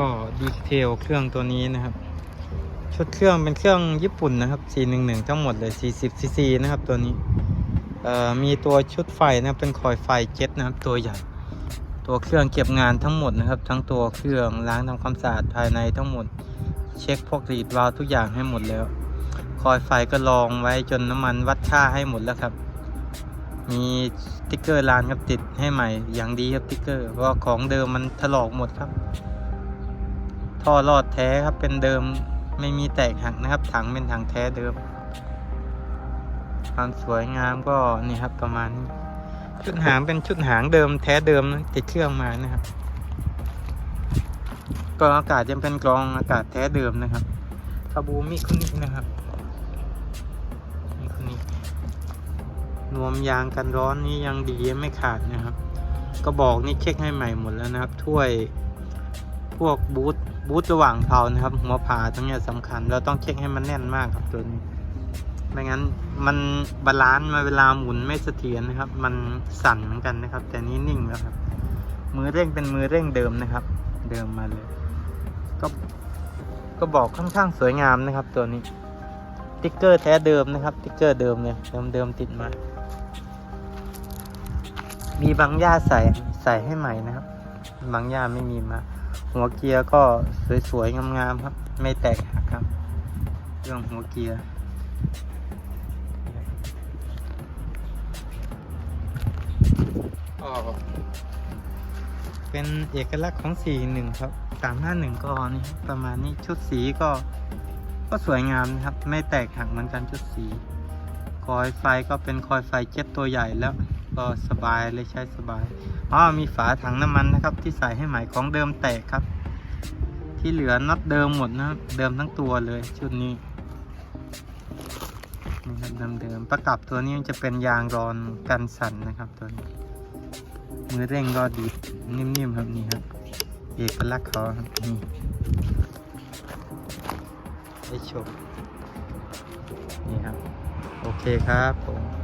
ก็ดีเทลเครื่องตัวนี้นะครับ ชุดเครื่องเป็นเครื่องญี่ปุ่นนะครับ 411 ทั้งหมดเลย 40ซีซีนะครับตัวนี้มีตัวชุดไฟนะเป็นคอยไฟเจ็ตนะครับตัวใหญ่ ตัวเครื่องเก็บงานทั้งหมดนะครับ ทั้งตัวเครื่องล้างทำความสะอาดภายในทั้งหมด เช็คพวกรีดวาล์วทุกอย่างให้หมดแล้ว คอยไฟก็ลองไว้จนน้ำมันวัดค่าให้หมดแล้วครับ มีติ๊กเกอร์ลานครับติดให้ใหม่อย่างดีครับติ๊กเกอร์เพราะของเดิมมันถลอกหมดครับ ท่อรอดแท้ครับเป็นเดิมไม่มีแตกหักนะครับ ถังเป็นถังแท้เดิม ความสวยงามก็นี่ครับประมาณนี้ชุดหางเป็นชุดหางเดิมแท้เดิมนะติดเครื่องมานะครับกรองอากาศยังเป็นกรองอากาศแท้เดิมนะครับคาบูมิคุนินะครับมิคุนินวมยางกันร้อนนี่ยังดีไม่ขาดนะครับ กระบอกนี่เช็คให้ใหม่หมดแล้วนะครับ ถ้วย พวกบูทบูทระหว่างเพลานะครับ หัวผ่าตรงนี้สำคัญ เราต้องเช็คให้มันแน่นมากครับตัวนี้ไม่งั้นมันบาลานซ์มาเวลาหมุนไม่เสถียรนะครับ มันสั่นเหมือนกันนะครับ แต่นี้นิ่งแล้วครับ มือเร่งเป็นมือเร่งเดิมนะครับ เดิมมาเลย ก็ก็บอกค่อนข้างสวยงามนะครับ ตัวนี้ติ๊กเกอร์แท้เดิมนะครับติ๊กเกอร์เดิมเลยเดิมเดิมติดมา มีบางหญ้าใส่ใส่ให้ใหม่นะครับ บางหญ้าไม่มีมา หัวเกียร์ก็สวยๆ งามๆครับ ไม่แตกหักครับ เรื่องหัวเกียร์ก็เป็นเอกลักษณ์ของสีหนึ่งครับสามห้าหนึ่งก็นี่ประมาณนี้ชุดสีก็ ก็สวยงามนะครับ ไม่แตกหักเหมือนกันชุดสี คอยไฟก็เป็นคอยไฟเจ็ตตัวใหญ่แล้ว ก็สบายเลยใช้สบายอ๋อมีฝาถังน้ำมันนะครับ ที่ใส่ให้ใหม่ของเดิมแตกครับ ที่เหลือน็อตเดิมหมดนะเดิมทั้งตัวเลยชุดนี้นี่ครับเดิมเดิมๆประกับตัวนี้จะเป็นยางรอนกันสั่นนะครับตัวนี้มือเร่งก็ดีนิ่มๆครับนี่ครับเอกลักษณ์เขาครับนี่ได้ชมนี่ครับ โอเคครับผม